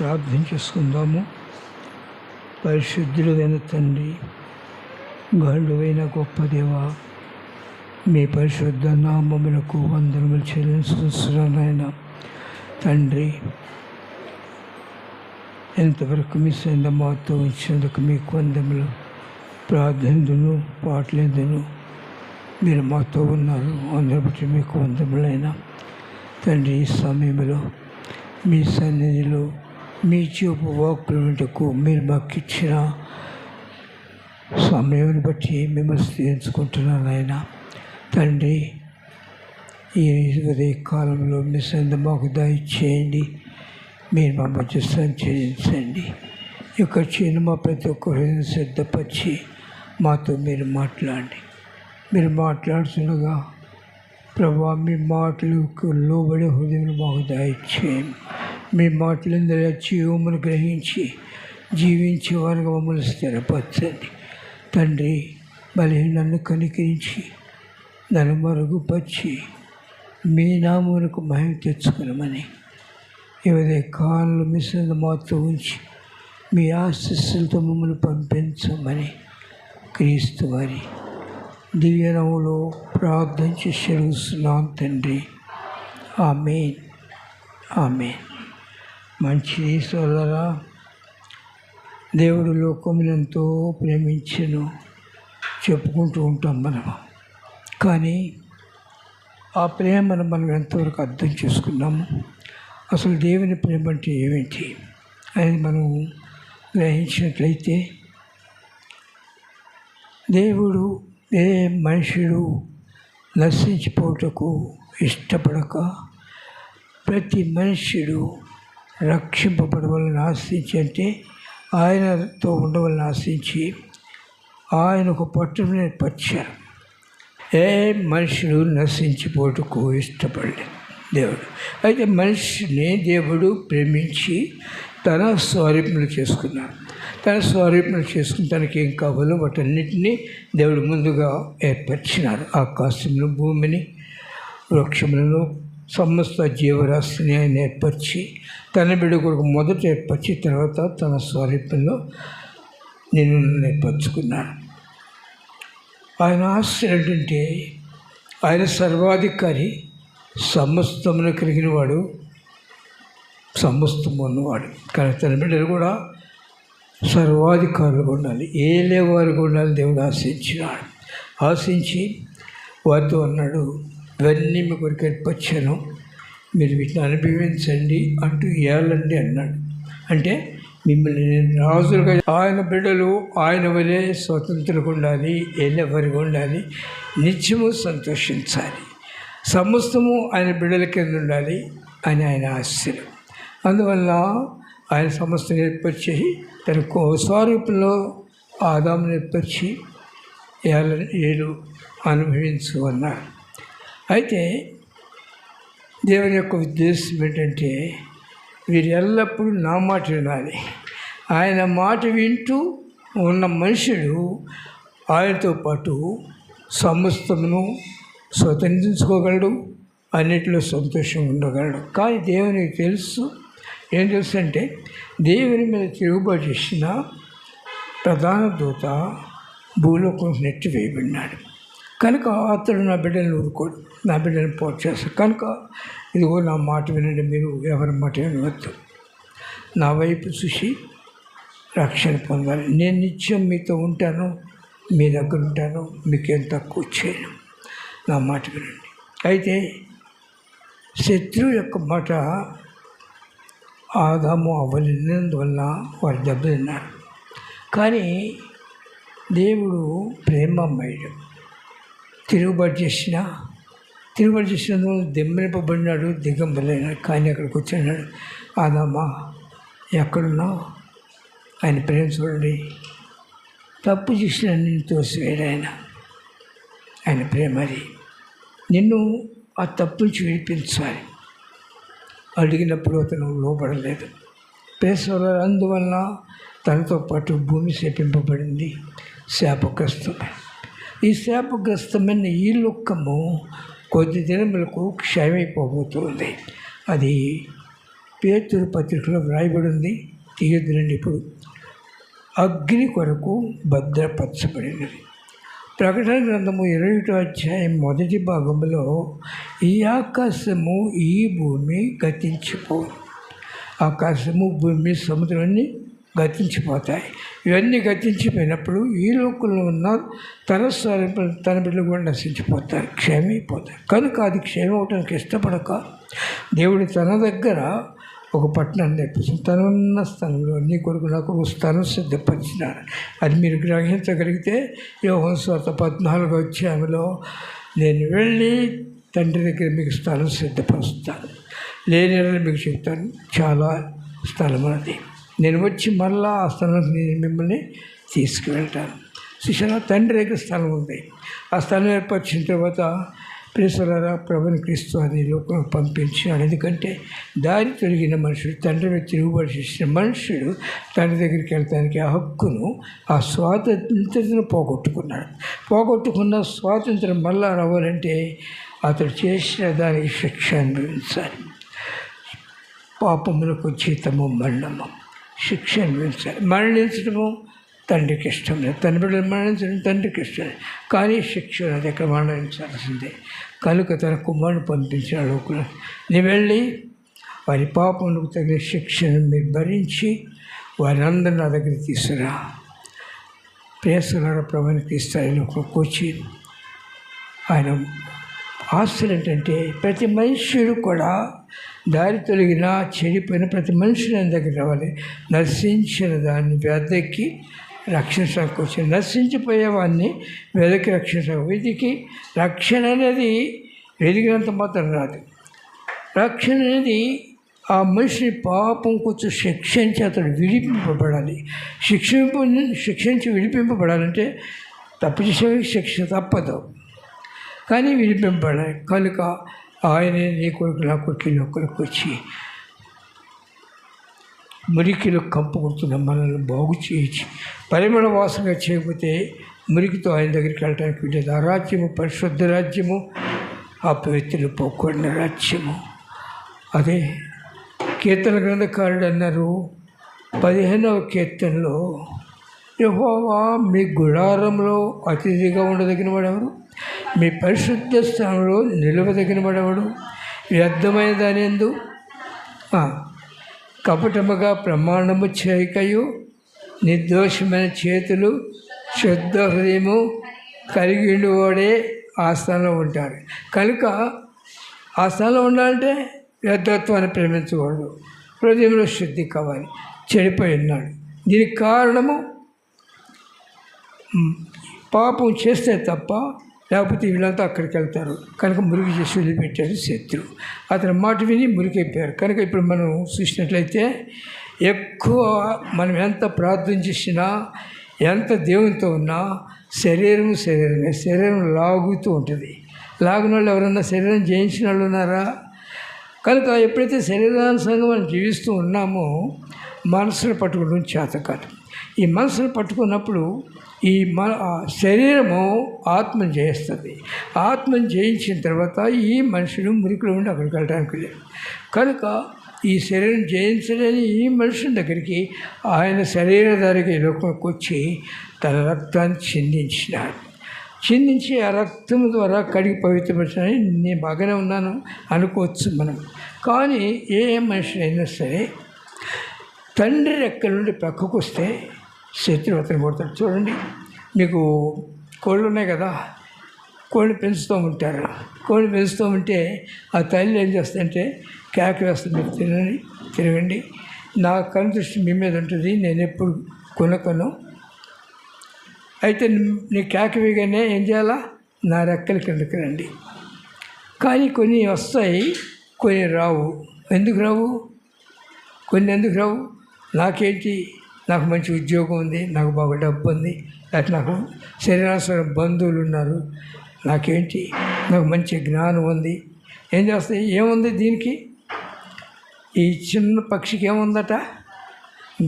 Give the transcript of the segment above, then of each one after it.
ప్రార్థన చేసుకుందాము. పరిశుద్ధుడైన తండ్రి గండువైన గొప్ప దేవ మీ పరిశుద్ధ నామములకు వందనములు చెల్లిస్తున్నాయన తండ్రి ఎంతవరకు మీ సంద మాతో ఇచ్చినందుకు మీకు వందములు ప్రార్థనదును పాటలేదును మీరు మాతో ఉన్నారు. అందరి బట్టి మీకు వందములైన తండ్రి ఈ సమయంలో మీ సన్నిధిలో మీ చూపు వాక్కులకు మీరు మాకు ఇచ్చిన సమయాన్ని బట్టి మిమ్మల్ని స్థిరించుకుంటున్నాను ఆయన తండ్రి ఈ ఉదయ కాలంలో మీ సంద మాకు దయచేయండి. మీరు మా మధ్య సంచరించండి. ఇక్కడ చిన్న మా ప్రతి ఒక్కరిని సిద్ధపరిచి మాతో మీరు మాట్లాడండి. మీరు మాట్లాడుతుండగా ప్రభా మీ మాటలకు లోబడే హృదయం మాకు దయచేయండి. మీ మాటలందరూ జీవమును గ్రహించి జీవించే వారికి మమ్మల్ని స్థిరపరచండి. తండ్రి బలహీనను కనికరించి నన్ను మరుగుపరిచి మీ నామునకు మహిమ తెచ్చుకునమని ఏదైతే కాళ్ళు మిశ్రమ మాతో ఉంచి మీ ఆశస్సులతో మమ్మల్ని పంపించమని క్రీస్తు వారి దివ్యనములో ప్రార్థించి చేస్తున్నాం తండ్రి. ఆమెన్. ఆమెన్. మంచి సోదరా దేవుడు లోకమునంతో ప్రేమించను చెప్పుకుంటూ ఉంటాం మనం. కానీ ఆ ప్రేమను మనం ఎంతవరకు అర్థం చేసుకున్నాము అసలు దేవుని ప్రేమ అంటే ఏమిటి అనేది మనం గ్రహించినట్లయితే దేవుడు ఏ మనుషుడు నశించిపోటకు ఇష్టపడక ప్రతి మనుష్యుడు రక్షింపబడవలని ఆశించి అంటే ఆయనతో ఉండవలని ఆశించి ఆయనకు పట్టునే పరిచారు ఏ మనుషులు నశించిపోటుకు ఇష్టపడలేదు. దేవుడు. అయితే మనిషిని దేవుడు ప్రేమించి తన స్వరూపములు చేసుకున్నాడు. తన స్వరూపములు చేసుకుని తనకి ఏం కావాలో వాటన్నిటినీ దేవుడు ముందుగా ఏర్పరిచినారు ఆకాశంలో భూమిని వృక్షములను సమస్త జీవరాశిని ఆయన ఏర్పరిచి తన బిడ్డ కొరకు మొదట ఏర్పరిచి తర్వాత తన స్వరూపంలో నేను నేర్పరచుకున్నాను ఆయన ఆశ్చర్యం ఏంటంటే ఆయన సర్వాధికారి సమస్తమును కలిగిన వాడు సమస్తము ఉన్నవాడు. కానీ తన బిడ్డలు కూడా సర్వాధికారులుగా ఉండాలి. ఏ లేవారుగా ఉండాలి దేవుడు ఆశించినాడు. ఆశించి వారితో అన్నాడు ఇవన్నీ మీ కొరికి ఏర్పరిచాను మీరు వీటిని అనుభవించండి అంటూ ఏళ్ళండి అన్నాడు. అంటే మిమ్మల్ని నేను రాజులుగా ఆయన బిడ్డలు ఆయన వరే స్వతంత్రంగా ఉండాలి ఏళ్ళెవరిగా ఉండాలి నిత్యము సంతోషించాలి సమస్తము ఆయన బిడ్డల కింద ఉండాలి అని ఆయన ఆశ్చర్యం అందువల్ల ఆయన సమస్తం ఏర్పరిచి తన స్వరూపంలో ఆదాము ఏర్పరిచి ఏళ్ళ ఏడు అనుభవించు అన్నారు అయితే దేవుని యొక్క ఉద్దేశం ఏంటంటే వీరు ఎల్లప్పుడూ నా మాట వినాలి. ఆయన మాట వింటూ ఉన్న మనుషుడు ఆయనతో పాటు సమస్తమును స్వతంత్రించుకోగలడు అన్నిటిలో సంతోషం ఉండగలడు. కానీ దేవునికి తెలుసు ఏం తెలుసు అంటే దేవుని మీద తిరుగుబాటు చేసిన ప్రధాన దూత భూలోకం నెట్టి వేయబడినాడు కనుక అతడు నా బిడ్డలను ఊరుకోడు నా బిడ్డను పోటు చేస్తాడు. కనుక ఇదిగో నా మాట వినండి మీరు ఎవరి మాట వినవద్దు. నా వైపు చూసి రక్షణ పొందాలి. నేను నిత్యం మీతో ఉంటాను మీ దగ్గర ఉంటాను మీకేం తక్కువ చేయను. నా మాట వినండి. అయితే శత్రువు యొక్క మాట ఆదాము అవ్వలేనందువల్ల వారు దెబ్బతిన్నారు. కానీ దేవుడు ప్రేమమయుడు తిరుగుబాటు చేసిన తిరుగుబాటు చేసిన దెమ్మనిపబడినాడు దిగంబలైన. కానీ అక్కడికి వచ్చాడు ఆదామా ఎక్కడున్నావు? ఆయన ప్రేమ చూడండి. తప్పు చేసిన నిన్ను తోసివేడు ఆయన. ఆయన ప్రేమ అది నిన్ను ఆ తప్పు నుంచి విడిపించాలి. అడిగినప్పుడు అతను లోపడలేదు పేసల అందువల్ల తనతో పాటు భూమి శపింపబడింది శాపగ్రస్తమే ఈ శాపగ్రస్తమైన ఈ లుక్కము కొద్ది దినములకు క్షయమైపోబోతుంది. అది పేతురు పత్రికలో వ్రాయబడి ఉంది తీయద్దునండి ఇప్పుడు. అగ్ని కొరకు భద్రపరచబడినది. ప్రకటన గ్రంథము ఇరవై ఒకటో అధ్యాయం మొదటి భాగంలో ఈ ఆకాశము ఈ భూమి గతించిపో ఆకాశము భూమి సముద్రాన్ని గతించిపోతాయి. ఇవన్నీ గతించిపోయినప్పుడు ఈ లోకంలో ఉన్న తన తన బిడ్డలు కూడా నశించిపోతారు క్షేమైపోతారు. కనుక అది క్షేమం క్షేమవటానికి ఇష్టపడక దేవుడు తన దగ్గర ఒక పట్టణాన్ని నేర్పిస్తుంది తను ఉన్న స్థలంలో నీ కొరకు నాకు ఒక స్థలం సిద్ధపరిచినాడు. అది మీరు గ్రహించగలిగితే యోహన్ స్వార్థ పద్నాలుగో అధ్యాయంలో నేను వెళ్ళి తండ్రి దగ్గర మీకు స్థలం సిద్ధపరుస్తాను. లేని మీకు చెప్తాను. చాలా స్థలం అది. నేను వచ్చి మళ్ళా ఆ స్థలానికి నేను మిమ్మల్ని తీసుకువెళ్తాను. శిష్యుల తండ్రి దగ్గర స్థలం ఉంది. ఆ స్థలం ఏర్పరిచిన తర్వాత ప్రేసరారా ప్రభుని క్రీస్తు అని లోకంలో పంపించినాడు ఎందుకంటే దారి తొలగిన మనుషుడు తండ్రి మీద తిరుగుబడి చేసిన మనుషుడు తండ్రి దగ్గరికి వెళ్తానికి ఆ హక్కును ఆ స్వాతంత్రతను పోగొట్టుకున్నాడు. పోగొట్టుకున్న స్వాతంత్రం మళ్ళా రావాలంటే అతడు చేసిన దానికి శిక్ష అనుభవించాలి. పాపములకు జీతము మరణము. శిక్ష అనుభవించాలి. మరణించడము తండ్రికి ఇష్టం లేదు. తన బిడ్డలు మరణించడం తండ్రికి ఇష్టం లేదు. కానీ శిక్ష అది ఎక్కడ మరణించాల్సిందే కనుక తన కుమారుడు పంపించాడు ఒక నీ వెళ్ళి వారి పాపములకు తగిన శిక్షను మీరు భరించి వారి అందరిని నా దగ్గర తీసుకురా. ప్రేసలార ప్రభునికి ఒక కూర్చి ఆయన ఆస్తులు ఏంటంటే ప్రతి మనుష్యుడు కూడా దారి తొలగిన చెడిపోయిన ప్రతి మనుషుని ఆయన దగ్గర రావాలి. నశించిన దాన్ని వెదకి రక్షణ వచ్చి నశించిపోయేవాడిని వెదకి రక్షించక వీటికి రక్షణ అనేది వెదిగినంత మాత్రం రాదు. రక్షణ అనేది ఆ మనిషిని పాపం కొంచెం శిక్షించి అతడు విడిపింపబడాలి. శిక్షింపు శిక్షించి విడిపింపబడాలంటే తప్పు చేసే శిక్ష తప్పదు. కానీ విడిపింపబడాలి కనుక ఆయనే నీ కొడుకు నా కొడుకు లోపలికి వచ్చి మురికిలో కంపు కొడుతున్న మనల్ని బాగు చేయించి పరిమళ వాసంగా చేయకపోతే మురికితో ఆయన దగ్గరికి వెళ్ళడానికి వీలేదు ఆ రాజ్యము పరిశుద్ధ రాజ్యము ఆ పవిత్రులు పోకూడిన రాజ్యము. అదే కీర్తన గ్రంథకారుడు అన్నారు పదిహేనవ కీర్తనలో యహోవా మీ గుడారంలో అతిథిగా ఉండదగిన వాడెవరు? మీ పరిశుద్ధ స్థానంలో నిలవదగిన వాడెవడు? వ్యర్థమైన దాని ఎందు కపటముగా ప్రమాణము చేయకయు నిర్దోషమైన చేతులు శుద్ధ హృదయము కలిగి ఉండేవాడే ఆ స్థానంలో ఉంటాడు. కనుక ఆ స్థానంలో ఉండాలంటే వ్యర్థత్వాన్ని ప్రేమించకూడదు హృదయంలో శుద్ధి కావాలి చెడిపోయి ఉన్నాడు. దీనికి కారణము పాపం చేస్తే తప్ప లేకపోతే వీళ్ళంతా అక్కడికి వెళ్తారు. కనుక మురికి చేసి వదిలిపెట్టాడు శత్రు. అతని మాట విని మురికైపోయారు. కనుక ఇప్పుడు మనం చూసినట్లయితే ఎక్కువ మనం ఎంత ప్రార్థన చేసినా ఎంత దేవునితో ఉన్నా శరీరం శరీరమే. శరీరం లాగుతూ ఉంటుంది. లాగిన వాళ్ళు ఎవరన్నా శరీరం జయించిన వాళ్ళు ఉన్నారా? కనుక ఎప్పుడైతే శరీరానుసరంగా మనం జీవిస్తూ ఉన్నామో మనసును పట్టుకోవడం చేత కాదు ఈ మనసును పట్టుకున్నప్పుడు ఈ మన శరీరము ఆత్మను జయిస్తుంది. ఆత్మను జయించిన తర్వాత ఈ మనుషుడు మురికిలో ఉండి అక్కడికి వెళ్ళడానికి లేదు కనుక ఈ శరీరం జయించలేని ఈ మనుషుని దగ్గరికి ఆయన శరీరధారికి లోకంకి వచ్చి తన రక్తాన్ని చిందించినాడు. చిందించి ఆ రక్తం ద్వారా కడిగి పవిత్రపరచని నేను బాగానే ఉన్నాను అనుకోవచ్చు మనం. కానీ ఏ మనిషి అయినా సరే తండ్రి రెక్కల నుండి పక్కకు వస్తే శత్రువు అతను కొడతాడు. చూడండి మీకు కోళ్ళు ఉన్నాయి కదా కోడిని పెంచుతూ ఉంటారు. కోడిని పెంచుతూ ఉంటే ఆ తల్లి ఏం చేస్తుందంటే కేక వేస్తుంది. మీరు తినండి తిరగండి. నా కను దృష్టి మీ మీద ఉంటుంది నేను ఎప్పుడు కొనకను. అయితే నీ కేక వేయగానే ఏం చేయాలా? నా రెక్కల కిందకి రండి. కానీ కొన్ని వస్తాయి కొన్ని రావు. ఎందుకు రావు? కొన్ని ఎందుకు రావు? నాకేంటి? నాకు మంచి ఉద్యోగం ఉంది నాకు బాగా డబ్బు ఉంది లేకపోతే నాకు శరీరాసర బంధువులు ఉన్నారు. నాకేంటి? నాకు మంచి జ్ఞానం ఉంది. ఏం చేస్తాయి ఏముంది దీనికి? ఈ చిన్న పక్షికి ఏముందట?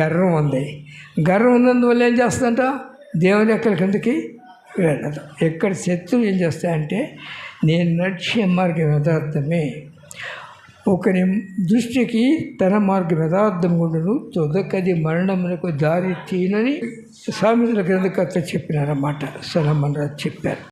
గర్వం ఉంది. గర్వం ఉన్నందువల్ల ఏం చేస్తుందంట? దేవుని ఎక్కడి కిందకి వెళ్ళదు. ఎక్కడ శత్రువు ఏం చేస్తాయంటే నేను నడిచే మార్గం యథార్థమే. ఒకని దృష్టికి తన మార్గం యథార్థం ఉండను. తొదకది మరణమునకు దారి తీనని సామెతల గ్రంథకర్త చెప్పినారన్నమాట. సలమన్ రాజు చెప్పారు.